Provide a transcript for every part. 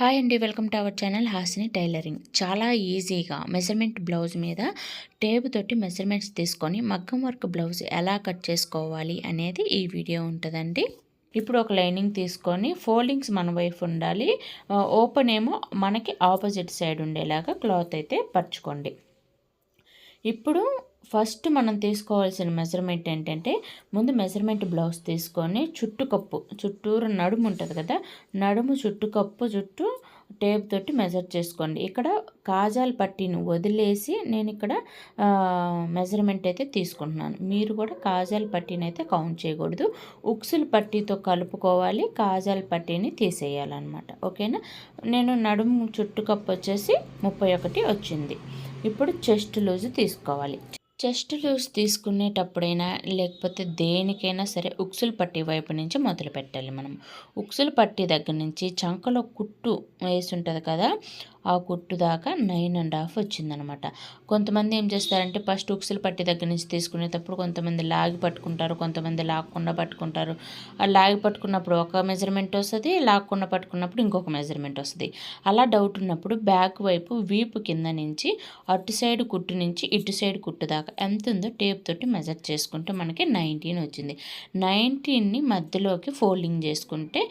Hi అండి welcome to our channel Hasini tailoring. చాలా ఈజీగా మెజర్మెంట్ బ్లౌజ్ మీద టేబు తోటి మెజర్మెంట్స్ తీసుకొని మగ్గం వర్క్ బ్లౌజ్ ఎలా కట్ చేసుకోవాలి అనేది ఈ వీడియో ఉంటుందండి. ఇప్పుడు ఒక లైనింగ్ తీసుకొని ఫోల్డింగ్స్ మన వైపు ఉండాలి. ఓపెన్ ఏమో మనకి ఆపోజిట్ సైడ్ ఉండేలాగా క్లాత్ అయితే పరుచుకోండి. ఇప్పుడు ఫస్ట్ మనం తీసుకోవాల్సిన మెజర్మెంట్ ఏంటంటే ముందు మెజర్మెంట్ బ్లౌజ్ తీసుకొని చుట్టుకప్పు చుట్టూరు నడుము ఉంటుంది కదా నడుము చుట్టుకప్పు చుట్టూ టేప్ తోటి మెజర్ చేసుకోండి. ఇక్కడ కాజాల పట్టీని వదిలేసి నేను ఇక్కడ మెజర్మెంట్ అయితే తీసుకుంటున్నాను. మీరు కూడా కాజాల పట్టీని అయితే కౌంట్ చేయకూడదు. ఉక్సుల పట్టీతో కలుపుకోవాలి కాజాల పట్టీని తీసేయాలన్నమాట. ఓకేనా? నేను నడుము చుట్టుకప్పు వచ్చేసి ముప్పై ఒకటి వచ్చింది. ఇప్పుడు చెస్ట్ లూజ్ తీసుకోవాలి. చెస్ట్ లూస్ తీసుకునేటప్పుడైనా లేకపోతే దేనికైనా సరే ఉక్సులు పట్టి వైపు నుంచి మొదలు పెట్టాలి మనం. ఉక్సులు పట్టి దగ్గర నుంచి చంకలో కుట్టు వేసి ఉంటుంది కదా ఆ కుట్టు దాకా నైన్ అండ్ హాఫ్ వచ్చిందనమాట. కొంతమంది ఏం చేస్తారంటే ఫస్ట్ ఉక్సులు పట్టి దగ్గర నుంచి తీసుకునేటప్పుడు కొంతమంది లాగి పట్టుకుంటారు కొంతమంది లాక్కుండా పట్టుకుంటారు. ఆ లాగి పట్టుకున్నప్పుడు ఒక మెజర్మెంట్ వస్తుంది లాక్కుండా పట్టుకున్నప్పుడు ఇంకొక మెజర్మెంట్ వస్తుంది. అలా డౌట్ ఉన్నప్పుడు బ్యాక్ వైపు వీపు కింద నుంచి అటు సైడ్ కుట్టు నుంచి ఇటు సైడ్ కుట్టు దాకా ఎంత ఉందో టేప్ తోటి మెజర్ చేసుకుంటే మనకి నైన్టీన్ వచ్చింది. నైన్టీన్ని మధ్యలోకి ఫోల్డింగ్ చేసుకుంటే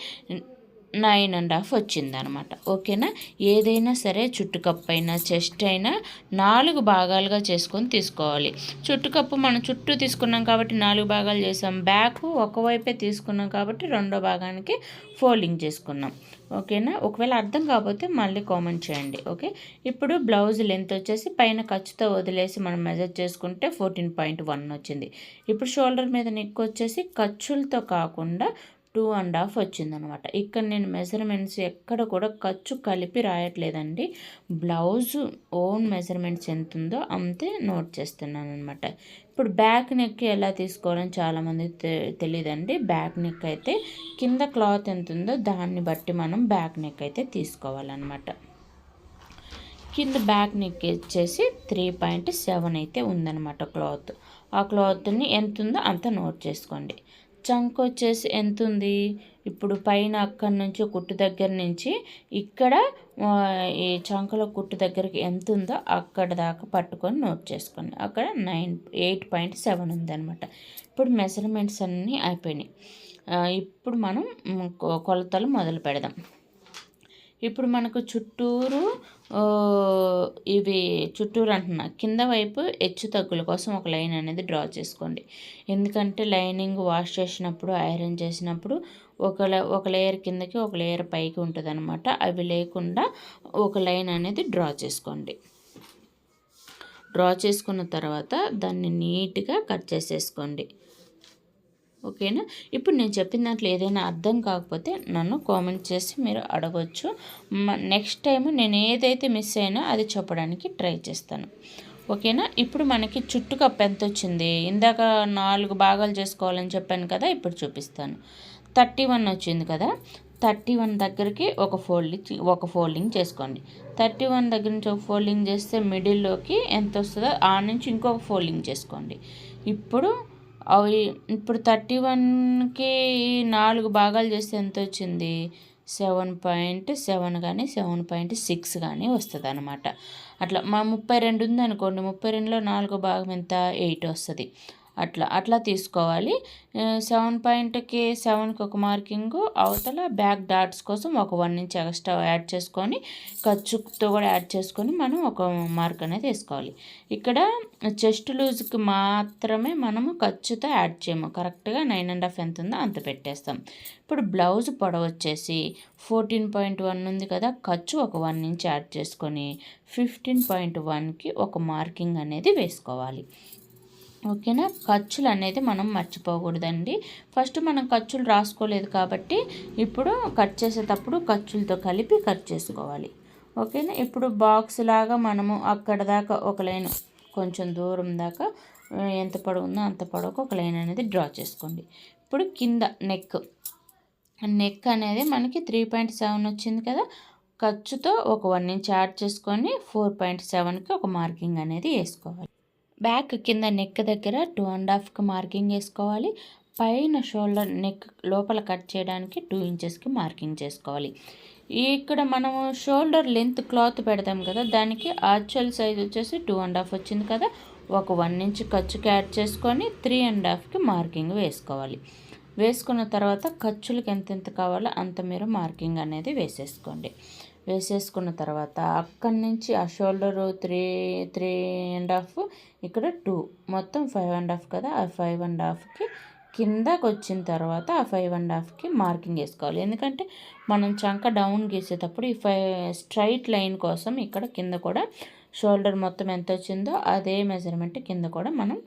నైన్ అండ్ హాఫ్ వచ్చింది అనమాట ఓకేనా? ఏదైనా సరే చుట్టుకప్పు అయినా చెస్ట్ అయినా నాలుగు భాగాలుగా చేసుకొని తీసుకోవాలి. చుట్టుకప్పు మనం చుట్టూ తీసుకున్నాం కాబట్టి నాలుగు భాగాలు చేసాం. బ్యాక్ ఒకవైపే తీసుకున్నాం కాబట్టి రెండో భాగానికి ఫోల్డింగ్ చేసుకున్నాం. ఓకేనా? ఒకవేళ అర్థం కాకపోతే మళ్ళీ కామెంట్ చేయండి. ఓకే? ఇప్పుడు బ్లౌజ్ లెంత్ వచ్చేసి పైన ఖర్చుతో వదిలేసి మనం మెజర్ చేసుకుంటే ఫోర్టీన్ పాయింట్ వన్ వచ్చింది. ఇప్పుడు షోల్డర్ మీద నెక్ వచ్చేసి ఖర్చులతో కాకుండా టూ అండ్ హాఫ్ వచ్చిందనమాట. ఇక్కడ నేను మెజర్మెంట్స్ ఎక్కడ కూడా ఖర్చు కలిపి రాయట్లేదండి. బ్లౌజ్ ఓన్ మెజర్మెంట్స్ ఎంత ఉందో అంతే నోట్ చేస్తున్నాను అనమాట ఇప్పుడు బ్యాక్ నెక్ ఎలా తీసుకోవాలని చాలామంది తెలియదండి బ్యాక్ నెక్ అయితే కింద క్లాత్ ఎంత ఉందో దాన్ని బట్టి మనం బ్యాక్ నెక్ అయితే తీసుకోవాలన్నమాట కింద బ్యాక్ నెక్ వచ్చేసి త్రీ పాయింట్ సెవెన్ అయితే ఉందన్నమాట క్లాత్. ఆ క్లాత్ని ఎంత ఉందో అంత నోట్ చేసుకోండి. చంక్ వచ్చేసి ఎంత ఉంది ఇప్పుడు పైన అక్కడి నుంచి కుట్టు దగ్గర నుంచి ఇక్కడ ఈ చంకలో కుట్టు దగ్గరికి ఎంత ఉందో అక్కడ దాకా పట్టుకొని నోట్ చేసుకోండి. అక్కడ నైన్ ఎయిట్ పాయింట్ సెవెన్ ఉందనమాట ఇప్పుడు మెజర్మెంట్స్ అన్నీ అయిపోయినాయి. ఇప్పుడు మనం కొలతలు మొదలు పెడదాం. ఇప్పుడు మనకు చుట్టూరు ఇవి చుట్టూరు అంటున్నా. కింద వైపు హెచ్చు తగ్గుల కోసం ఒక లైన్ అనేది డ్రా చేసుకోండి. ఎందుకంటే లైనింగ్ వాష్ చేసినప్పుడు ఐరన్ చేసినప్పుడు ఒక ఒక లేయర్ కిందకి ఒక లేయర్ పైకి ఉంటుంది అనమాట అవి లేకుండా ఒక లైన్ అనేది డ్రా చేసుకోండి. డ్రా చేసుకున్న తర్వాత దాన్ని నీట్గా కట్ చేసేసుకోండి. ఓకేనా? ఇప్పుడు నేను చెప్పిన దాంట్లో ఏదైనా అర్థం కాకపోతే నన్ను కామెంట్ చేసి మీరు అడగచ్చు. నెక్స్ట్ టైం నేను ఏదైతే మిస్ అయినా అది చెప్పడానికి ట్రై చేస్తాను. ఓకేనా? ఇప్పుడు మనకి చుట్టుకప్పు ఎంత వచ్చింది ఇందాక నాలుగు భాగాలు చేసుకోవాలని చెప్పాను కదా ఇప్పుడు చూపిస్తాను. థర్టీ వన్ వచ్చింది కదా థర్టీ వన్ దగ్గరికి ఒక ఫోల్డింగ్ ఒక ఫోల్డింగ్ చేసుకోండి. థర్టీ వన్ దగ్గర నుంచి ఒక ఫోల్డింగ్ చేస్తే మిడిల్లోకి ఎంత వస్తుందో ఆ నుంచి ఇంకొక ఫోల్డింగ్ చేసుకోండి. ఇప్పుడు అవి ఇప్పుడు థర్టీ వన్కి నాలుగు భాగాలు చేస్తే ఎంత వచ్చింది? సెవెన్ పాయింట్ సెవెన్ కానీ సెవెన్ పాయింట్ సిక్స్ కానీ వస్తుంది అనమాట అట్లా మా ముప్పై రెండు ఉందనుకోండి ముప్పై రెండులో నాలుగో భాగం ఎంత? ఎయిట్ వస్తుంది. అట్లా అట్లా తీసుకోవాలి. సెవెన్ పాయింట్కి సెవెన్కి ఒక మార్కింగ్ అవతల బ్యాక్ డాట్స్ కోసం ఒక వన్ ఇంచ్ ఎక్స్ట్రా యాడ్ చేసుకొని ఖర్చుతో కూడా యాడ్ చేసుకొని మనం ఒక మార్క్ అనేది వేసుకోవాలి. ఇక్కడ చెస్ట్ లూజ్కి మాత్రమే మనము ఖర్చుతో యాడ్ చేయము. కరెక్ట్గా నైన్ అండ్ హాఫ్ ఎంత ఉందో అంత పెట్టేస్తాం. ఇప్పుడు బ్లౌజ్ పొడవ వచ్చేసి ఫోర్టీన్ పాయింట్ వన్ ఉంది కదా ఖర్చు ఒక వన్ ఇంచ్ యాడ్ చేసుకొని ఫిఫ్టీన్ పాయింట్ వన్కి ఒక మార్కింగ్ అనేది వేసుకోవాలి. ఓకేనా? ఖర్చులు అనేది మనం మర్చిపోకూడదండి. ఫస్ట్ మనం ఖర్చులు రాసుకోలేదు కాబట్టి ఇప్పుడు కట్ చేసేటప్పుడు ఖర్చులతో కలిపి కట్ చేసుకోవాలి. ఓకేనా? ఇప్పుడు బాక్స్ లాగా మనము అక్కడ దాకా ఒక లైన్ కొంచెం దూరం దాకా ఎంత పొడవుందో అంత పొడవుకు ఒక లైన్ అనేది డ్రా చేసుకోండి. ఇప్పుడు కింద నెక్. నెక్ అనేది మనకి త్రీ పాయింట్ సెవెన్ వచ్చింది కదా? ఖర్చుతో ఒక వన్ ఇంచ్ యాడ్ చేసుకొని ఫోర్ పాయింట్ సెవెన్కి ఒక మార్కింగ్ అనేది వేసుకోవాలి. బ్యాక్ కింద నెక్ దగ్గర టూ అండ్ హాఫ్కి మార్కింగ్ వేసుకోవాలి పైన షోల్డర్ నెక్ లోపల కట్ చేయడానికి టూ ఇంచెస్కి మార్కింగ్ చేసుకోవాలి. ఇక్కడ మనము షోల్డర్ లెంత్ క్లాత్ పెడతాం కదా దానికి ఆర్చువల్ సైజ్ వచ్చేసి టూ అండ్ హాఫ్ వచ్చింది కదా ఒక వన్ ఇంచ్ ఖర్చుకి యాడ్ చేసుకొని త్రీ అండ్ హాఫ్కి మార్కింగ్ వేసుకోవాలి. వేసుకున్న తర్వాత ఖర్చులకు ఎంతెంత కావాలో అంత మీరు మార్కింగ్ అనేది వేసేసుకోండి. వేసేసుకున్న తర్వాత అక్కడి నుంచి ఆ shoulder three three and half ఇక్కడ టూ. మొత్తం ఫైవ్ అండ్ హాఫ్ కదా ఆ ఫైవ్ అండ్ హాఫ్కి కిందకు వచ్చిన తర్వాత ఆ ఫైవ్ అండ్ హాఫ్కి మార్కింగ్ వేసుకోవాలి. ఎందుకంటే మనం చంక డౌన్ గీసేటప్పుడు ఈ ఫైవ్ స్ట్రైట్ లైన్ కోసం ఇక్కడ కింద కూడా షోల్డర్ మొత్తం ఎంత వచ్చిందో అదే మెజర్మెంట్ కింద కూడా మనం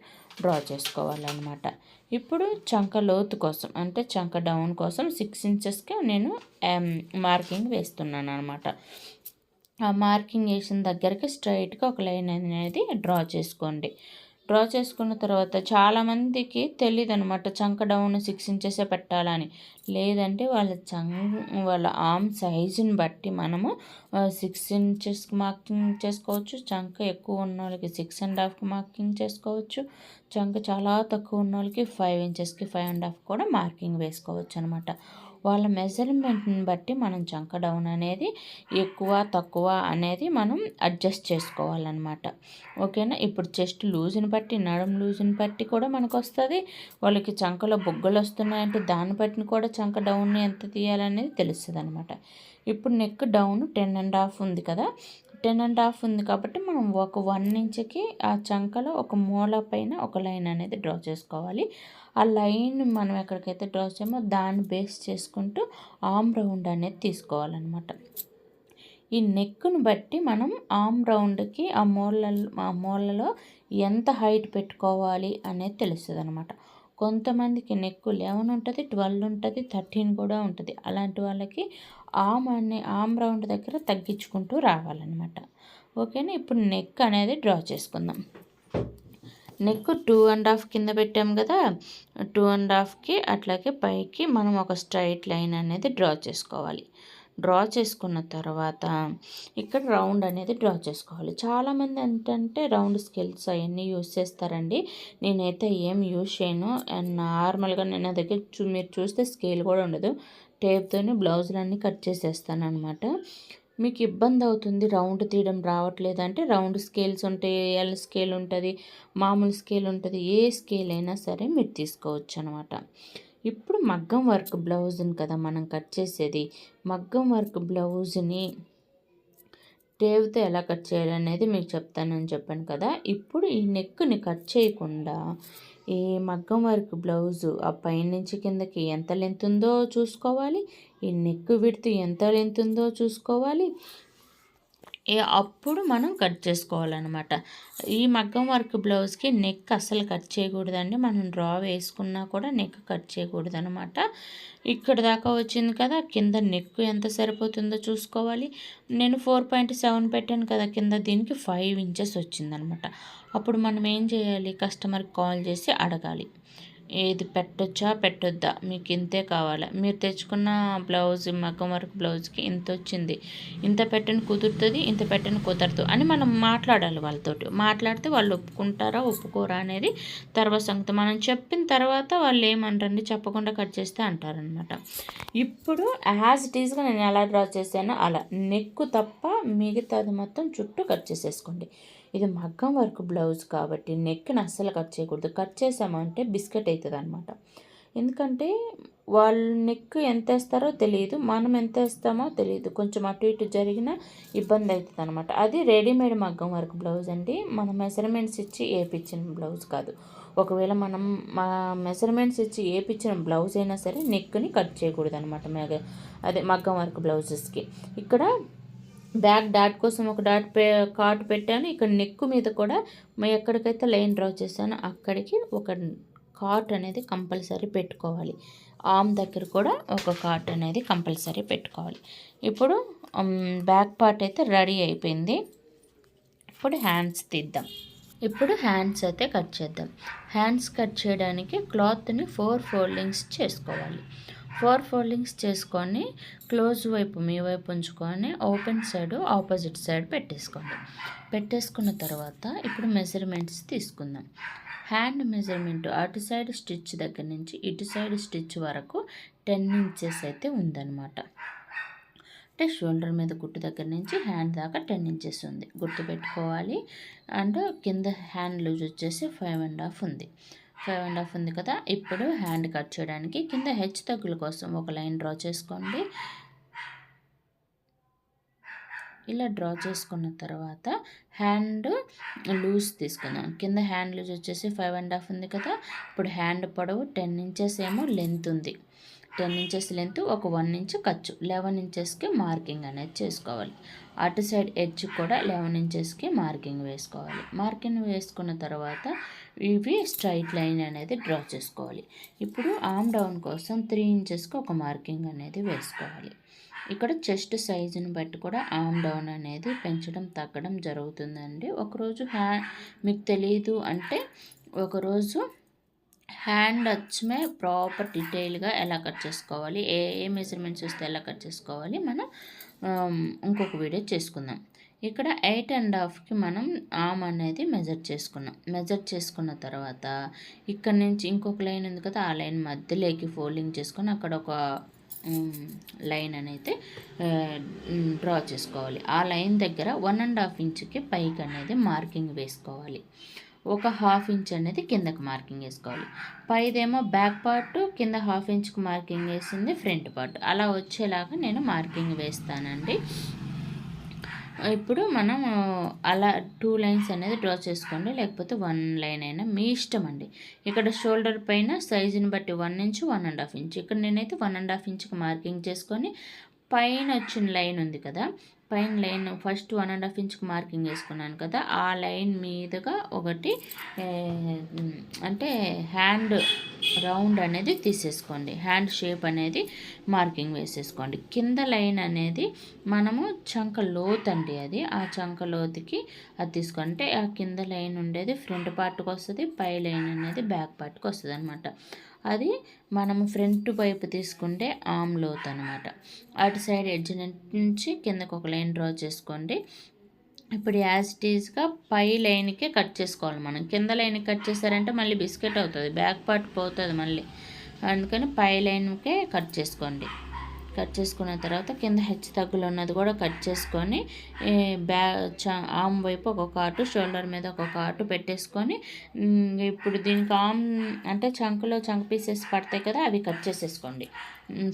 డ్రా చేసుకోవాలన్నమాట. ఇప్పుడు చంక లోతు కోసం అంటే చంక డౌన్ కోసం సిక్స్ ఇంచెస్కి నేను um, మార్కింగ్ వేస్తున్నాను అనమాట ఆ మార్కింగ్ వేసిన దగ్గరికి స్ట్రైట్గా ఒక లైన్ అనేది డ్రా చేసుకోండి. డ్రా చేసుకున్న తర్వాత చాలామందికి తెలియదు అనమాట చంక డౌన్ సిక్స్ ఇంచెసే పెట్టాలని. లేదంటే వాళ్ళ చం వాళ్ళ ఆర్మ్ సైజుని బట్టి మనము సిక్స్ ఇంచెస్కి మార్కింగ్ చేసుకోవచ్చు. చంక ఎక్కువ ఉన్న వాళ్ళకి సిక్స్ అండ్ హాఫ్కి మార్కింగ్ చేసుకోవచ్చు. చంక చాలా తక్కువ ఉన్న వాళ్ళకి ఫైవ్ ఇంచెస్కి ఫైవ్ అండ్ హాఫ్ కూడా మార్కింగ్ వేసుకోవచ్చు అనమాట వాళ్ళ మెజర్మెంట్ని బట్టి మనం చంక డౌన్ అనేది ఎక్కువ తక్కువ అనేది మనం అడ్జస్ట్ చేసుకోవాలన్నమాట. ఓకేనా? ఇప్పుడు చెస్ట్ లూజ్ని బట్టి నడుం లూజ్ని బట్టి కూడా మనకు వస్తుంది వాళ్ళకి చంకలో బొగ్గలు వస్తున్నాయంటే దాన్ని బట్టి కూడా చంక డౌన్ ఎంత తీయాలనేది తెలుస్తుంది అనమాట ఇప్పుడు neck down ten and half ఉంది కదా? టెన్ అండ్ హాఫ్ ఉంది కాబట్టి మనం ఒక వన్ ఇంచ్కి ఆ చంకలో ఒక మూల పైన ఒక లైన్ అనేది డ్రా చేసుకోవాలి. ఆ లైన్ మనం ఎక్కడికైతే డ్రా చేయమో దాన్ని బేస్ చేసుకుంటూ ఆమ్ రౌండ్ అనేది తీసుకోవాలన్నమాట. ఈ నెక్ను బట్టి మనం ఆమ్ రౌండ్కి ఆ మూల ఆ మూలలో ఎంత హైట్ పెట్టుకోవాలి అనేది తెలుస్తుంది అనమాట కొంతమందికి నెక్ లెవెన్ ఉంటుంది ట్వెల్వ్ ఉంటుంది థర్టీన్ కూడా ఉంటుంది. అలాంటి వాళ్ళకి ఆమ్ అనే ఆమ్ రౌండ్ దగ్గర తగ్గించుకుంటూ రావాలన్నమాట. ఓకేనా? ఇప్పుడు నెక్ అనేది డ్రా చేసుకుందాం. నెక్ టూ అండ్ హాఫ్ కింద పెట్టాం కదా? టూ అండ్ హాఫ్కి అట్లాగే పైకి మనం ఒక స్ట్రైట్ లైన్ అనేది డ్రా చేసుకోవాలి. డ్రా చేసుకున్న తర్వాత ఇక్కడ రౌండ్ అనేది డ్రా చేసుకోవాలి. చాలామంది ఏంటంటే రౌండ్ స్కిల్స్ అవన్నీ యూజ్ చేస్తారండి. నేనైతే ఏం యూజ్ చేయను. అండ్ నార్మల్గా నేను దగ్గర చూ మీరు చూస్తే స్కేల్ కూడా ఉండదు. టేప్తోనే బ్లౌజులన్నీ కట్ చేసేస్తాను అనమాట మీకు ఇబ్బంది అవుతుంది రౌండ్ తీయడం రావట్లేదు అంటే రౌండ్ స్కేల్స్ ఉంటాయి ఎల్ స్కేల్ ఉంటుంది మామూలు స్కేల్ ఉంటుంది ఏ స్కేల్ అయినా సరే మీరు తీసుకోవచ్చు అనమాట ఇప్పుడు మగ్గం వర్క్ బ్లౌజ్ని కదా మనం కట్ చేసేది. మగ్గం వర్క్ బ్లౌజ్ని టేవ్తో ఎలా కట్ చేయాలనేది మీకు చెప్తానని చెప్పాను కదా. ఇప్పుడు ఈ నెక్ని కట్ చేయకుండా ఈ మగ్గం వర్క్ బ్లౌజు ఆ పైనుంచి కిందకి ఎంత లెంత్ ఉందో చూసుకోవాలి. ఈ నెక్ విడుతు ఎంత లెంత్ ఉందో చూసుకోవాలి. అప్పుడు మనం కట్ చేసుకోవాలన్నమాట. ఈ మగ్గం వర్క్ బ్లౌజ్కి నెక్ అసలు కట్ చేయకూడదండి. మనం డ్రా వేసుకున్నా కూడా నెక్ కట్ చేయకూడదు అనమాట ఇక్కడ దాకా వచ్చింది కదా కింద నెక్ ఎంత సరిపోతుందో చూసుకోవాలి. నేను ఫోర్ పాయింట్ సెవెన్ పెట్టాను కదా కింద దీనికి ఫైవ్ ఇంచెస్ వచ్చిందనమాట అప్పుడు మనం ఏం చేయాలి? కస్టమర్కి కాల్ చేసి అడగాలి. ఏది పెట్టొచ్చా పెట్టొద్దా? మీకు ఇంతే కావాలా? మీరు తెచ్చుకున్న బ్లౌజ్ మగ్గం వర్క్ బ్లౌజ్కి ఇంత వచ్చింది. ఇంత పెట్టని కుదురుతుంది ఇంత పెట్టని కుదరదు అని మనం మాట్లాడాలి వాళ్ళతోటి. మాట్లాడితే వాళ్ళు ఒప్పుకుంటారా ఒప్పుకోరా అనేది తర్వాత సంగతి. మనం చెప్పిన తర్వాత వాళ్ళు ఏమంటారండి? చెప్పకుండా కట్ చేస్తే అంటారనమాట ఇప్పుడు యాజ్ ఇట్ ఈజ్గా నేను ఎలా డ్రా చేశానో అలా. నెక్కు తప్ప మిగతాది మొత్తం చుట్టూ కట్ చేసేసుకోండి. ఇది మగ్గం వర్క్ బ్లౌజ్ కాబట్టి నెక్ని అస్సలు కట్ చేయకూడదు. కట్ చేసామంటే బిస్కెట్ అవుతుంది అనమాట ఎందుకంటే వాళ్ళ నెక్ ఎంత వేస్తారో తెలియదు. మనం ఎంత వేస్తామో తెలియదు. కొంచెం అటు ఇటు జరిగిన ఇబ్బంది అవుతుంది అనమాట అది రెడీమేడ్ మగ్గం వర్క్ బ్లౌజ్ అండి. మన మెజర్మెంట్స్ ఇచ్చి వేపించిన బ్లౌజ్ కాదు. ఒకవేళ మనం మా మెజర్మెంట్స్ ఇచ్చి వేపించిన బ్లౌజ్ అయినా సరే నెక్ని కట్ చేయకూడదు అనమాట అదే మగ్గం వర్క్ బ్లౌజెస్కి. ఇక్కడ బ్యాక్ డాట్ కోసం ఒక డాట్ పే కార్ట్ పెట్టాను. ఇక్కడ నెక్ మీద కూడా ఎక్కడికైతే లైన్ డ్రా చేశానో అక్కడికి ఒక కార్ట్ అనేది కంపల్సరీ పెట్టుకోవాలి. ఆమ్ దగ్గర కూడా ఒక కార్ట్ అనేది కంపల్సరీ పెట్టుకోవాలి. ఇప్పుడు బ్యాక్ పార్ట్ అయితే రెడీ అయిపోయింది. ఇప్పుడు హ్యాండ్స్ తీద్దాం. ఇప్పుడు హ్యాండ్స్ అయితే కట్ చేద్దాం. హ్యాండ్స్ కట్ చేయడానికి క్లాత్ని ఫోర్ ఫోల్డింగ్స్ చేసుకోవాలి. ఫోర్ ఫోల్డింగ్స్ చేసుకొని క్లోజ్ వైపు మీ వైపు ఉంచుకొని ఓపెన్ సైడ్ ఆపోజిట్ సైడ్ పెట్టేసుకోండి. పెట్టేసుకున్న తర్వాత ఇప్పుడు మెజర్మెంట్స్ తీసుకుందాం. హ్యాండ్ మెజర్మెంట్ అటు సైడ్ స్టిచ్ దగ్గర నుంచి ఇటు సైడ్ స్టిచ్ వరకు టెన్ ఇంచెస్ అయితే ఉందన్నమాట. అంటే షోల్డర్ మీద గుట్టు దగ్గర నుంచి హ్యాండ్ దాకా టెన్ ఇంచెస్ ఉంది. గుర్తుపెట్టుకోవాలి. అండ్ కింద హ్యాండ్ లూజ్ వచ్చేసి ఫైవ్ అండ్ హాఫ్ ఉంది. ఫైవ్ అండ్ హాఫ్ ఉంది కదా. ఇప్పుడు హ్యాండ్ కట్ చేయడానికి కింద హెచ్ తగ్గుల కోసం ఒక లైన్ డ్రా చేసుకోండి. ఇలా డ్రా చేసుకున్న తర్వాత హ్యాండ్ లూజ్ తీసుకుందాం. కింద హ్యాండ్ లూజ్ వచ్చేసి ఫైవ్ అండ్ హాఫ్ ఉంది కదా. ఇప్పుడు హ్యాండ్ పొడవు టెన్ ఇంచెస్ ఏమో లెంత్ ఉంది. టెన్ ఇంచెస్ లెంత్ ఒక వన్ ఇంచ్ ఖర్చు. లెవెన్ ఇంచెస్కి మార్కింగ్ అనేది చేసుకోవాలి. అటు సైడ్ ఎడ్జ్ కూడా లెవెన్ ఇంచెస్కి మార్కింగ్ వేసుకోవాలి. మార్కింగ్ వేసుకున్న తర్వాత ఇవి స్ట్రైట్ లైన్ అనేది డ్రా చేసుకోవాలి. ఇప్పుడు ఆమ్ డౌన్ కోసం త్రీ ఇంచెస్కి ఒక మార్కింగ్ అనేది వేసుకోవాలి. ఇక్కడ చెస్ట్ సైజుని బట్టి కూడా ఆమ్ డౌన్ అనేది పెంచడం తగ్గడం జరుగుతుందండి. ఒకరోజు హ్యా మీకు తెలియదు అంటే ఒకరోజు హ్యాండ్ వచ్చమే ప్రాపర్ డీటెయిల్గా ఎలా కట్ చేసుకోవాలి ఏ ఏ మెజర్మెంట్స్ వస్తే ఎలా కట్ చేసుకోవాలి మనం ఇంకొక వీడియో చేసుకుందాం. ఇక్కడ ఎయిట్ అండ్ హాఫ్కి మనం ఆమ్ అనేది మెజర్ చేసుకున్నాం. మెజర్ చేసుకున్న తర్వాత ఇక్కడ నుంచి ఇంకొక లైన్ ఉంది కదా ఆ లైన్ మధ్యలోకి ఫోల్డింగ్ చేసుకొని అక్కడ ఒక లైన్ అనేది డ్రా చేసుకోవాలి. ఆ లైన్ దగ్గర వన్ అండ్ హాఫ్ ఇంచ్కి పైకి అనేది మార్కింగ్ వేసుకోవాలి. ఒక హాఫ్ ఇంచ్ అనేది కిందకి మార్కింగ్ వేసుకోవాలి. పైదేమో బ్యాక్ పార్ట్ కింద హాఫ్ ఇంచ్కి మార్కింగ్ వేసింది ఫ్రంట్ పార్ట్ అలా వచ్చేలాగా నేను మార్కింగ్ వేస్తానండి. ఇప్పుడు మనం అలా టూ లైన్స్ అనేది డ్రా చేసుకోండి. లేకపోతే వన్ లైన్ అయినా మీ ఇష్టం అండి. ఇక్కడ షోల్డర్ పైన సైజుని బట్టి one inch one and half inch ఇక్కడ నేనైతే వన్ అండ్ హాఫ్ ఇంచ్కి మార్కింగ్ చేసుకొని పైన వచ్చిన లైన్ ఉంది కదా పైన line first one and half ఇంచ్కి marking వేసుకున్నాను కదా ఆ లైన్ మీదుగా ఒకటి అంటే హ్యాండ్ రౌండ్ అనేది తీసేసుకోండి. హ్యాండ్ షేప్ అనేది మార్కింగ్ వేసేసుకోండి. కింద లైన్ అనేది మనము చంక లోత్ అండి అది ఆ చంక లోతుకి అది తీసుకుంటే ఆ కింద లైన్ ఉండేది ఫ్రంట్ పార్ట్కి వస్తుంది పై లైన్ అనేది బ్యాక్ పార్ట్కి వస్తుంది అనమాట అది మనం ఫ్రంట్ వైపు తీసుకుంటే ఆమ్ లోత్ అనమాట అటు సైడ్ ఎడ్జ్ నుంచి కిందకు ఒక లైన్ డ్రా చేసుకోండి. ఇప్పుడు యాజ్ ఇట్ ఈజ్గా పై లైన్కే కట్ చేసుకోవాలి మనం. కింద లైన్ కట్ చేశారంటే మళ్ళీ బిస్కెట్ అవుతుంది. బ్యాక్ పార్ట్ పోతుంది మళ్ళీ. అందుకని పై లైన్కే కట్ చేసుకోండి. కట్ చేసుకున్న తర్వాత కింద హెచ్చు తగ్గులు ఉన్నది కూడా కట్ చేసుకొని బ్యా ఆమ్ వైపు ఒక ఆటు షోల్డర్ మీద ఒక ఆటు పెట్టేసుకొని ఇప్పుడు దీనికి ఆమ్ అంటే చంకలో చంక పీసెస్ పడతాయి కదా అవి కట్ చేసేసుకోండి.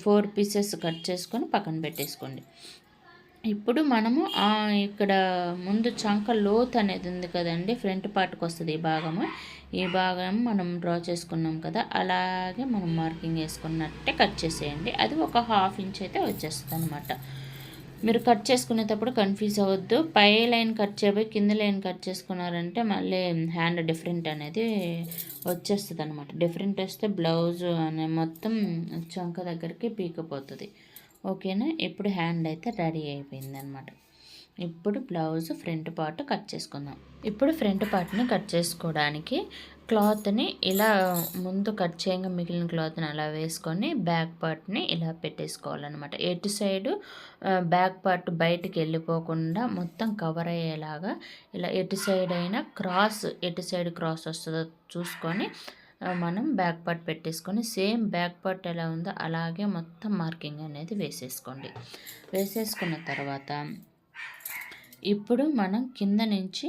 ఫోర్ పీసెస్ కట్ చేసుకొని పక్కన పెట్టేసుకోండి. ఇప్పుడు మనము ఇక్కడ ముందు చంక లోత్ అనేది ఉంది కదండి ఫ్రంట్ పార్ట్కి వస్తుంది ఈ భాగము. ఈ భాగం మనం డ్రా చేసుకున్నాం కదా అలాగే మనం మార్కింగ్ వేసుకున్నట్టే కట్ చేసేయండి. అది ఒక హాఫ్ ఇంచ్ అయితే వచ్చేస్తుంది అనమాట మీరు కట్ చేసుకునేటప్పుడు కన్ఫ్యూజ్ అవ్వద్దు. పై లైన్ కట్ చేయబోయి కింద లైన్ కట్ చేసుకున్నారంటే మళ్ళీ హ్యాండ్ డిఫరెంట్ అనేది వచ్చేస్తుంది అనమాట డిఫరెంట్ వస్తే బ్లౌజ్ అనే మొత్తం చంక దగ్గరికి పీకపోతుంది. ఓకేనా? ఇప్పుడు హ్యాండ్ అయితే రెడీ అయిపోయింది అనమాట ఇప్పుడు బ్లౌజ్ ఫ్రంట్ పార్ట్ కట్ చేసుకుందాం. ఇప్పుడు ఫ్రంట్ పార్ట్ని కట్ చేసుకోవడానికి క్లాత్ని ఇలా ముందు కట్ చేయంగా మిగిలిన క్లాత్ని అలా వేసుకొని బ్యాక్ పార్ట్ని ఇలా పెట్టేసుకోవాలన్నమాట. ఎటు సైడు బ్యాక్ పార్ట్ బయటికి వెళ్ళిపోకుండా మొత్తం కవర్ అయ్యేలాగా ఇలా ఎటు సైడ్ అయినా క్రాస్ ఎటు సైడ్ క్రాస్ వస్తుందో చూసుకొని మనం బ్యాక్ పార్ట్ పెట్టేసుకొని సేమ్ బ్యాక్ పార్ట్ ఎలా ఉందో అలాగే మొత్తం మార్కింగ్ అనేది వేసేసుకోండి. వేసేసుకున్న తర్వాత ఇప్పుడు మనం కింద నుంచి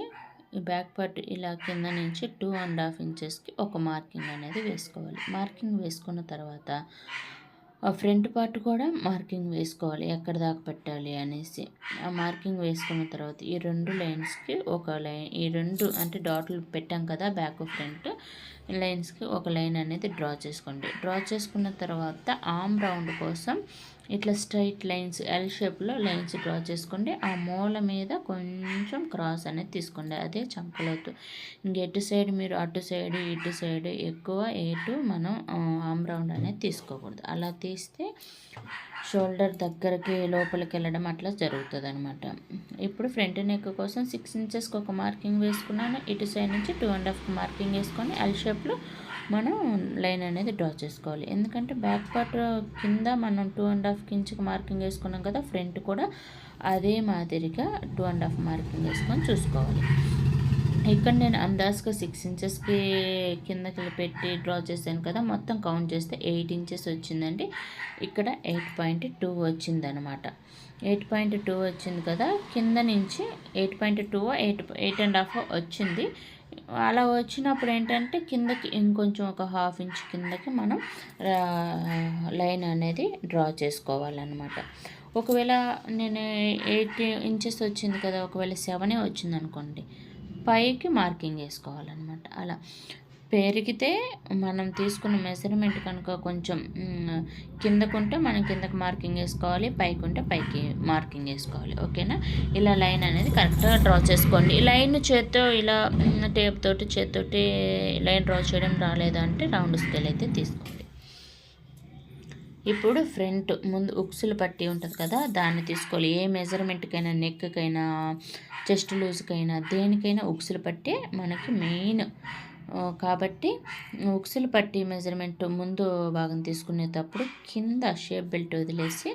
బ్యాక్ పార్ట్ ఇలా కింద నుంచి టూ అండ్ హాఫ్ ఇంచెస్కి ఒక మార్కింగ్ అనేది వేసుకోవాలి. మార్కింగ్ వేసుకున్న తర్వాత ఫ్రంట్ పార్ట్ కూడా మార్కింగ్ వేసుకోవాలి. ఎక్కడ దాకా పెట్టాలి అనేసి. ఆ మార్కింగ్ వేసుకున్న తర్వాత ఈ రెండు లైన్స్కి ఒక లైన్ ఈ రెండు అంటే డాట్లు పెట్టాం కదా బ్యాక్ ఫ్రంట్ లైన్స్కి ఒక లైన్ అనేది డ్రా చేసుకోండి. డ్రా చేసుకున్న తర్వాత ఆమ్ రౌండ్ కోసం ఇట్లా స్ట్రైట్ లైన్స్ ఎల్ షేప్లో లైన్స్ డ్రా చేసుకోండి ఆ మూల మీద కొంచెం క్రాస్ అనేది తీసుకోండి. అదే చంకలోతు ఇంకెటు సైడ్ మీరు అటు సైడ్ ఇటు సైడ్ ఎక్కువ ఎటు మనం ఆమ్ రౌండ్ అనేది తీసుకోకూడదు. అలా తీస్తే షోల్డర్ దగ్గరికి లోపలికి వెళ్ళడం అట్లా జరుగుతుంది అనమాట ఇప్పుడు ఫ్రంట్ నెక్ కోసం సిక్స్ ఇంచెస్కి ఒక మార్కింగ్ వేసుకున్నాను. ఇటు సైడ్ నుంచి టూ అండ్ హాఫ్ మార్కింగ్ వేసుకొని ఎల్ షేప్లో మనం లైన్ అనేది డ్రా చేసుకోవాలి. ఎందుకంటే బ్యాక్ పార్ట్ కింద మనం టూ అండ్ హాఫ్ ఇంచుకి మార్కింగ్ వేసుకున్నాం కదా ఫ్రంట్ కూడా అదే మాదిరిగా టూ అండ్ హాఫ్ మార్కింగ్ వేసుకొని చూసుకోవాలి. ఇక్కడ నేను అందాజ్గా సిక్స్ ఇంచెస్కి కిందకి పెట్టి డ్రా చేశాను కదా మొత్తం కౌంట్ చేస్తే ఎయిట్ ఇంచెస్ వచ్చిందండి. ఇక్కడ ఎయిట్ పాయింట్ టూ వచ్చిందనమాట ఎయిట్ పాయింట్ టూ వచ్చింది కదా కింద నుంచి eight point two eight eight and half వచ్చింది. అలా వచ్చినప్పుడు ఏంటంటే కిందకి ఇంకొంచెం ఒక హాఫ్ ఇంచ్ కిందకి మనం లైన్ అనేది డ్రా చేసుకోవాలన్నమాట. ఒకవేళ నేను ఎయిట్ ఇంచెస్ వచ్చింది కదా ఒకవేళ సెవెనే వచ్చింది అనుకోండి పైకి మార్కింగ్ వేసుకోవాలన్నమాట అలా పెరిగితే మనం తీసుకున్న మెజర్మెంట్ కనుక కొంచెం కిందకుంటే మనం కిందకు మార్కింగ్ వేసుకోవాలి పైకి ఉంటే పైకి మార్కింగ్ వేసుకోవాలి ఓకేనా? ఇలా లైన్ అనేది కరెక్ట్గా డ్రా చేసుకోండి. ఈ లైన్ చేత్తో ఇలా టేప్ తోటి చేత్తోటి లైన్ డ్రా చేయడం రాలేదంటే రౌండ్ స్కేల్ అయితే తీసుకోండి. ఇప్పుడు ఫ్రంట్ ముందు ఉక్సులు పట్టి ఉంటుంది కదా దాన్ని తీసుకోవాలి. ఏ మెజర్మెంట్కైనా నెక్కకైనా చెస్ట్ లూజ్కైనా దేనికైనా ఉక్సులు పట్టి మనకి మెయిన్ కాబట్టి ఉక్సులు పట్టి మెజర్మెంట్ ముందు భాగం తీసుకునేటప్పుడు కింద షేప్ బెల్ట్ వదిలేసి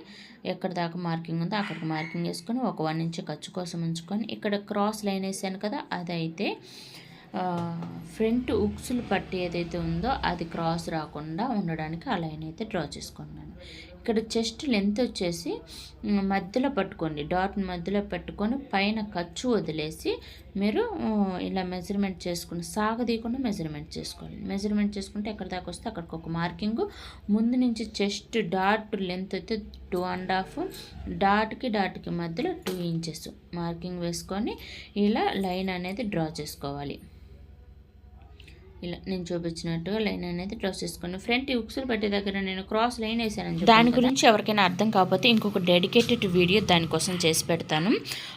ఎక్కడ దాకా మార్కింగ్ ఉందో అక్కడికి మార్కింగ్ వేసుకొని ఒక వన్ ఇంచ్ ఖర్చు కోసం ఉంచుకొని ఇక్కడ క్రాస్ లైన్ వేసాను కదా అదైతే ఫ్రంట్ ఉక్సులు పట్టి ఏదైతే ఉందో అది క్రాస్ రాకుండా ఉండడానికి ఆ లైన్ అయితే డ్రా చేసుకున్నాను. ఇక్కడ చెస్ట్ లెంత్ వచ్చేసి మధ్యలో పట్టుకోండి. డాట్ మధ్యలో పెట్టుకొని పైన ఖర్చు వదిలేసి మీరు ఇలా మెజర్మెంట్ చేసుకుని సాగదీయకుండా మెజర్మెంట్ చేసుకోవాలి. మెజర్మెంట్ చేసుకుంటే ఎక్కడ దాకా వస్తే అక్కడికి ఒక మార్కింగ్. ముందు నుంచి చెస్ట్ డాట్ లెంత్ అయితే టూ అండ్ హాఫ్ డాట్కి డాట్కి మధ్యలో టూ ఇంచెస్ మార్కింగ్ వేసుకొని ఇలా లైన్ అనేది డ్రా చేసుకోవాలి. ఇలా నేను చూపించినట్టుగా లైన్ అనేది డ్రాస్ చేసుకున్నాను ఫ్రంట్ ఉక్సులు పట్టే దగ్గర నేను క్రాస్ లైన్ వేసాను దాని గురించి ఎవరికైనా అర్థం కాకపోతే ఇంకొక డెడికేటెడ్ వీడియో దానికోసం చేసి పెడతాను.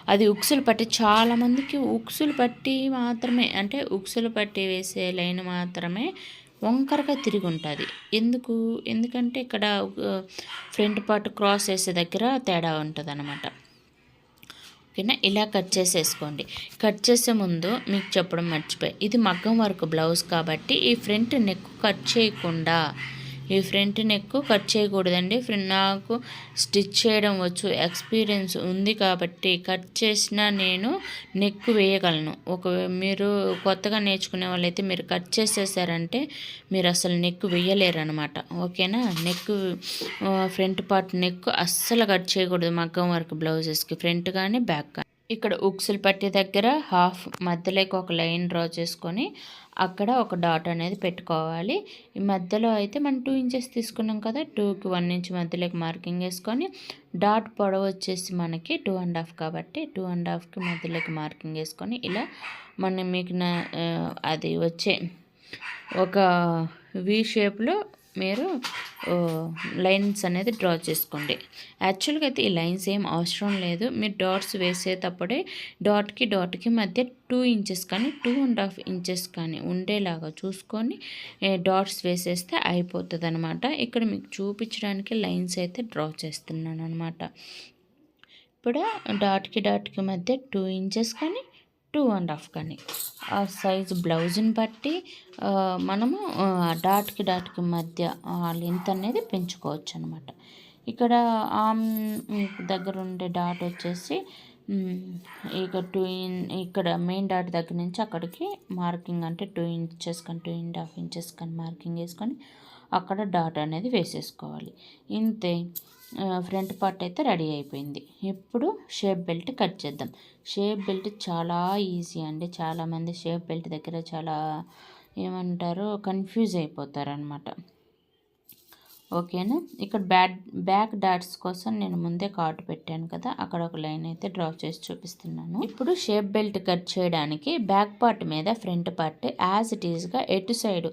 అది ఉక్సులు పట్టి చాలామందికి ఉక్సులు పట్టి మాత్రమే అంటే ఉక్సులు పట్టి వేసే లైన్ మాత్రమే వంకరగా తిరిగి ఉంటుంది. ఎందుకు? ఎందుకంటే ఇక్కడ ఫ్రంట్ పార్ట్ క్రాస్ వేసే దగ్గర తేడా ఉంటుంది ఓకేనా ఇలా కట్ చేసేసుకోండి. కట్ చేసే ముందు మీకు చెప్పడం మర్చిపోయి. ఇది మగ్గం వరకు బ్లౌజ్ కాబట్టి ఈ ఫ్రంట్ నెక్ కట్ చేయకుండా ఈ ఫ్రంట్ నెక్ కట్ చేయకూడదండి. నాకు స్టిచ్ చేయడం వచ్చు ఎక్స్పీరియన్స్ ఉంది కాబట్టి కట్ చేసిన నేను నెక్ వేయగలను. ఒక మీరు కొత్తగా నేర్చుకునే వాళ్ళైతే మీరు కట్ చేసేసారంటే మీరు అసలు నెక్ వేయలేరనమాట ఓకేనా? నెక్ ఫ్రంట్ పార్ట్ నెక్ అస్సలు కట్ చేయకూడదు. మగ్గం వర్క్ బ్లౌజెస్కి ఫ్రంట్ కానీ బ్యాక్ కానీ ఇక్కడ ఉక్సులు పట్టి దగ్గర హాఫ్ మధ్యలోకి ఒక లైన్ డ్రా చేసుకొని అక్కడ ఒక డాట్ అనేది పెట్టుకోవాలి. ఈ మధ్యలో అయితే మనం టూ ఇంచెస్ తీసుకున్నాం కదా టూకి వన్ ఇంచ్ మధ్యలోకి మార్కింగ్ వేసుకొని డాట్ పొడవు వచ్చేసి మనకి టూ అండ్ హాఫ్ కాబట్టి టూ అండ్ హాఫ్కి మధ్యలోకి మార్కింగ్ వేసుకొని ఇలా మనం మీకు అది వచ్చే ఒక వి షేప్లో మీరు లైన్స్ అనేది డ్రా చేసుకోండి. యాక్చువల్గా అయితే ఈ లైన్స్ ఏం అవసరం లేదు. మీరు డాట్స్ వేసేటప్పుడే డాట్కి డాట్కి మధ్య టూ ఇంచెస్ కానీ టూ అండ్ హాఫ్ ఇంచెస్ కానీ ఉండేలాగా చూసుకొని డాట్స్ వేసేస్తే అయిపోతుంది అనమాట ఇక్కడ మీకు చూపించడానికి లైన్స్ అయితే డ్రా చేస్తున్నాను అనమాట ఇప్పుడు డాట్కి డాట్కి మధ్య టూ ఇంచెస్ కానీ టూ అండ్ హాఫ్ కానీ. ఆ సైజు బ్లౌజ్ని బట్టి మనము డాట్కి డాట్కి మధ్య లెంత్ అనేది పెంచుకోవచ్చు అనమాట ఇక్కడ ఆమ్ దగ్గర ఉండే డాట్ వచ్చేసి ఇక టూ ఇన్ ఇక్కడ మెయిన్ డాట్ దగ్గర నుంచి అక్కడికి మార్కింగ్ అంటే టూ ఇంచెస్ కానీ టూ అండ్ హాఫ్ ఇంచెస్ కానీ మార్కింగ్ వేసుకొని అక్కడ డాట్ అనేది వేసేసుకోవాలి. ఇంతే. ఫ్రంట్ పార్ట్ అయితే రెడీ అయిపోయింది. ఇప్పుడు షేప్ బెల్ట్ కట్ చేద్దాం. షేప్ బెల్ట్ చాలా ఈజీ అండి. చాలామంది షేప్ బెల్ట్ దగ్గర చాలా ఏమంటారు కన్ఫ్యూజ్ అయిపోతారు అనమాట ఓకేనా? ఇక్కడ బ్యాడ్ బ్యాక్ డాట్స్ కోసం నేను ముందే కార్డు పెట్టాను కదా అక్కడ ఒక లైన్ అయితే డ్రా చేసి చూపిస్తున్నాను. ఇప్పుడు షేప్ బెల్ట్ కట్ చేయడానికి బ్యాక్ పార్ట్ మీద ఫ్రంట్ పార్ట్ యాజ్ ఇట్ ఈజ్గా ఎటు సైడ్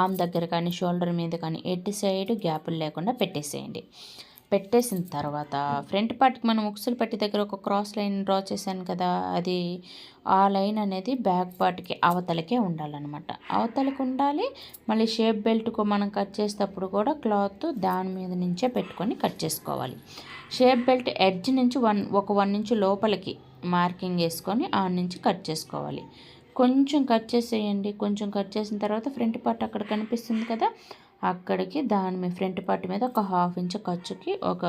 ఆర్మ్ దగ్గర కానీ షోల్డర్ మీద కానీ ఎటు సైడ్ గ్యాపులు లేకుండా పెట్టేసేయండి. పెట్టేసిన తర్వాత ఫ్రంట్ పార్ట్కి మనం ఉక్సులు పట్టి దగ్గర ఒక క్రాస్ లైన్ డ్రా చేశాను కదా అది ఆ లైన్ అనేది బ్యాక్ పార్ట్కి అవతలకే ఉండాలన్నమాట. అవతలకి ఉండాలి మళ్ళీ షేప్ బెల్ట్కు మనం కట్ చేసేటప్పుడు కూడా క్లాత్ దాని మీద నుంచే పెట్టుకొని కట్ చేసుకోవాలి. షేప్ బెల్ట్ ఎడ్జ్ నుంచి వన్ ఒక వన్ నుంచి లోపలికి మార్కింగ్ వేసుకొని ఆ నుంచి కట్ చేసుకోవాలి. కొంచెం కట్ చేసేయండి కొంచెం కట్ చేసిన తర్వాత ఫ్రంట్ పార్ట్ అక్కడ కనిపిస్తుంది కదా అక్కడికి దాని మీద ఫ్రంట్ పార్ట్ మీద ఒక హాఫ్ ఇంచ్ ఖర్చుకి ఒక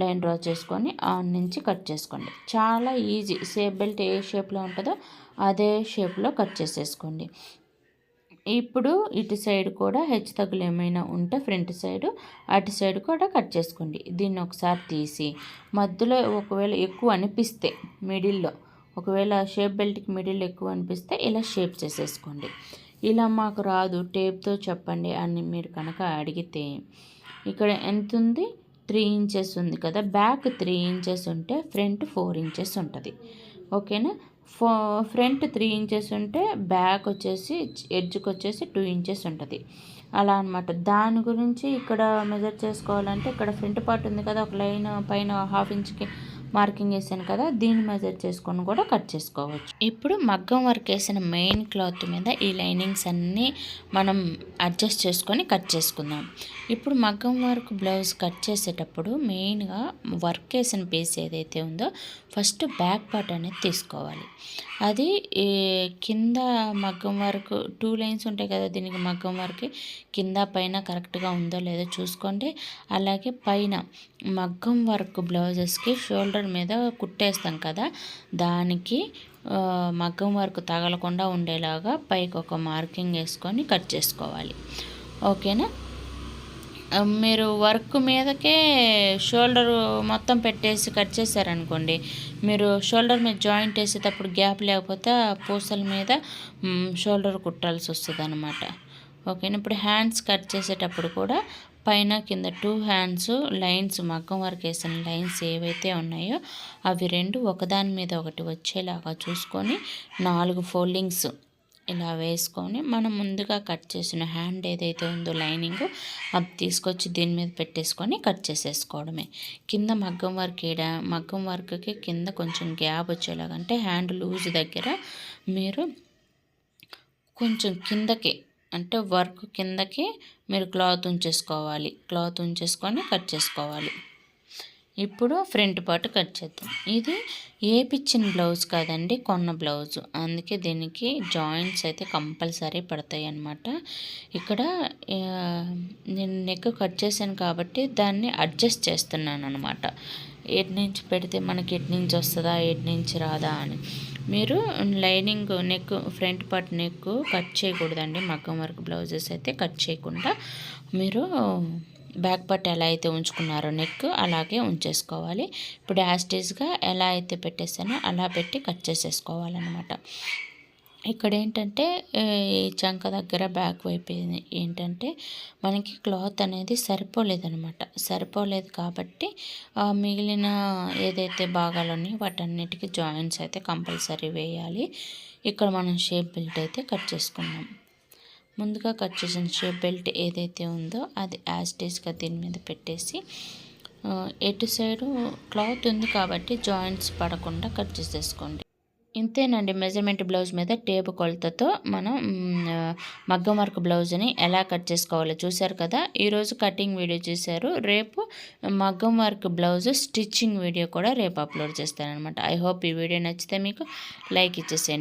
లైన్ డ్రా చేసుకొని ఆ నుంచి కట్ చేసుకోండి. చాలా ఈజీ. షేప్ బెల్ట్ ఏ షేప్లో ఉంటుందో అదే షేప్లో కట్ చేసేసుకోండి. ఇప్పుడు ఇటు సైడ్ కూడా హెచ్చు తగ్గులు ఏమైనా ఉంటే ఫ్రంట్ సైడ్ అటు సైడ్ కూడా కట్ చేసుకోండి. దీన్ని ఒకసారి తీసి మధ్యలో ఒకవేళ ఎక్కువ అనిపిస్తే మిడిల్లో ఒకవేళ షేప్ బెల్ట్కి మిడిల్ ఎక్కువ అనిపిస్తే ఇలా షేప్ చేసేసుకోండి. ఇలా మాకు రాదు టేప్తో చెప్పండి అని మీరు కనుక అడిగితే ఇక్కడ ఎంత ఉంది త్రీ ఇంచెస్ ఉంది కదా బ్యాక్ త్రీ ఇంచెస్ ఉంటే ఫ్రంట్ ఫోర్ ఇంచెస్ ఉంటుంది. ఓకేనా? ఫో ఫ్రంట్ త్రీ ఇంచెస్ ఉంటే బ్యాక్ వచ్చేసి ఎడ్జ్కి వచ్చేసి టూ ఇంచెస్ ఉంటుంది. అలా అనమాట దాని గురించి ఇక్కడ మెజర్ చేసుకోవాలంటే ఇక్కడ ఫ్రంట్ పార్ట్ ఉంది కదా ఒక లైన్ పైన హాఫ్ ఇంచ్కి మార్కింగ్ వేసాను కదా దీన్ని మెజర్ చేసుకొని కూడా కట్ చేసుకోవచ్చు. ఇప్పుడు మగ్గం వర్క్ వేసిన మెయిన్ క్లాత్ మీద ఈ లైనింగ్స్ అన్నీ మనం అడ్జస్ట్ చేసుకొని కట్ చేసుకుందాం. ఇప్పుడు మగ్గం వర్క్ బ్లౌజ్ కట్ చేసేటప్పుడు మెయిన్గా వర్క్ వేసిన పీస్ ఏదైతే ఉందో ఫస్ట్ బ్యాక్ పార్ట్ అనేది తీసుకోవాలి. అది కింద మగ్గం వర్క్ టూ లైన్స్ ఉంటాయి కదా దీనికి మగ్గం వర్క్ కింద పైన కరెక్ట్గా ఉందో లేదో చూసుకోండి. అలాగే పైన మగ్గం వర్క్ బ్లౌజెస్కి షోల్డర్ మీద కుట్టేస్తాం కదా దానికి మగ్గం వర్క్ తగలకుండా ఉండేలాగా పైకి ఒక మార్కింగ్ వేసుకొని కట్ చేసుకోవాలి. ఓకేనా? మీరు వర్క్ మీదకే షోల్డర్ మొత్తం పెట్టేసి కట్ చేశారనుకోండి మీరు షోల్డర్ మీద జాయింట్ వేసేటప్పుడు గ్యాప్ లేకపోతే పూసల మీద షోల్డర్ కుట్టాల్సి వస్తుంది అనమాట ఓకేనా? ఇప్పుడు హ్యాండ్స్ కట్ చేసేటప్పుడు కూడా పైన కింద టూ హ్యాండ్స్ లైన్స్ మగ్గం వరకు వేసిన లైన్స్ ఏవైతే ఉన్నాయో అవి రెండు ఒకదాని మీద ఒకటి వచ్చేలాగా చూసుకొని నాలుగు ఫోల్డింగ్స్ ఇలా వేసుకొని మనం ముందుగా కట్ చేసిన హ్యాండ్ ఏదైతే ఉందో లైనింగ్ అది తీసుకొచ్చి దీని మీద పెట్టేసుకొని కట్ చేసేసుకోవడమే. కింద మగ్గం వర్క్ ఏడ మగ్గం వర్క్కి కింద కొంచెం గ్యాప్ వచ్చేలాగంటే హ్యాండ్ లూజ్ దగ్గర మీరు కొంచెం కిందకి అంటే వర్క్ కిందకి మీరు క్లాత్ ఉంచేసుకోవాలి. క్లాత్ ఉంచేసుకొని కట్ చేసుకోవాలి. ఇప్పుడు ఫ్రంట్ పార్ట్ కట్ చేద్దాం. ఇది ఏపిచ్చిన బ్లౌజ్ కాదండి కొన్న బ్లౌజ్. అందుకే దీనికి జాయింట్స్ అయితే కంపల్సరీ పడతాయి అన్నమాట. ఇక్కడ నేను నెక్ కట్ చేశాను కాబట్టి దాన్ని అడ్జస్ట్ చేస్తున్నాను అనమాట ఎటు నుంచి పెడితే మనకి ఎటు నుంచి వస్తుందా ఎటు నుంచి రాదా అని. మీరు lining neck front part neck cut చేయకూడదండి. మగ్గం వర్క్ బ్లౌజెస్ అయితే కట్ చేయకుండా మీరు బ్యాక్ పార్ట్ ఎలా అయితే ఉంచుకున్నారో నెక్ అలాగే ఉంచేసుకోవాలి. ఇప్పుడు యాస్టేజ్గా ఎలా అయితే పెట్టేసానో అలా పెట్టి కట్ చేసేసుకోవాలన్నమాట. ఇక్కడ ఏంటంటే ఈ చంక దగ్గర బ్యాక్ వైపు ఏంటంటే మనకి క్లాత్ అనేది సరిపోలేదనమాట. సరిపోలేదు కాబట్టి మిగిలిన ఏదైతే భాగాలు ఉన్నాయో వాటన్నిటికీ జాయింట్స్ అయితే కంపల్సరీ వేయాలి. ఇక్కడ మనం షేప్ బెల్ట్ అయితే కట్ చేసుకున్నాం. ముందుగా కట్ చేసిన షేప్ బెల్ట్ ఏదైతే ఉందో అది యాస్టేజ్గా దీని మీద పెట్టేసి ఎటు సైడు క్లాత్ ఉంది కాబట్టి జాయింట్స్ పడకుండా కట్ చేసేసుకోండి. ఇంతేనండి మెజర్మెంట్ బ్లౌజ్ మీద టేపు కొలతతో మనం మగ్గం వర్క్ బ్లౌజ్ని ఎలా కట్ చేసుకోవాలో చూశారు కదా? ఈరోజు కటింగ్ వీడియో చూశారు. రేపు మగ్గం వర్క్ బ్లౌజ్ స్టిచ్చింగ్ వీడియో కూడా రేపు అప్లోడ్ చేస్తానమాట ఐ హోప్ ఈ వీడియో నచ్చితే మీకు లైక్ ఇచ్చేసేయండి.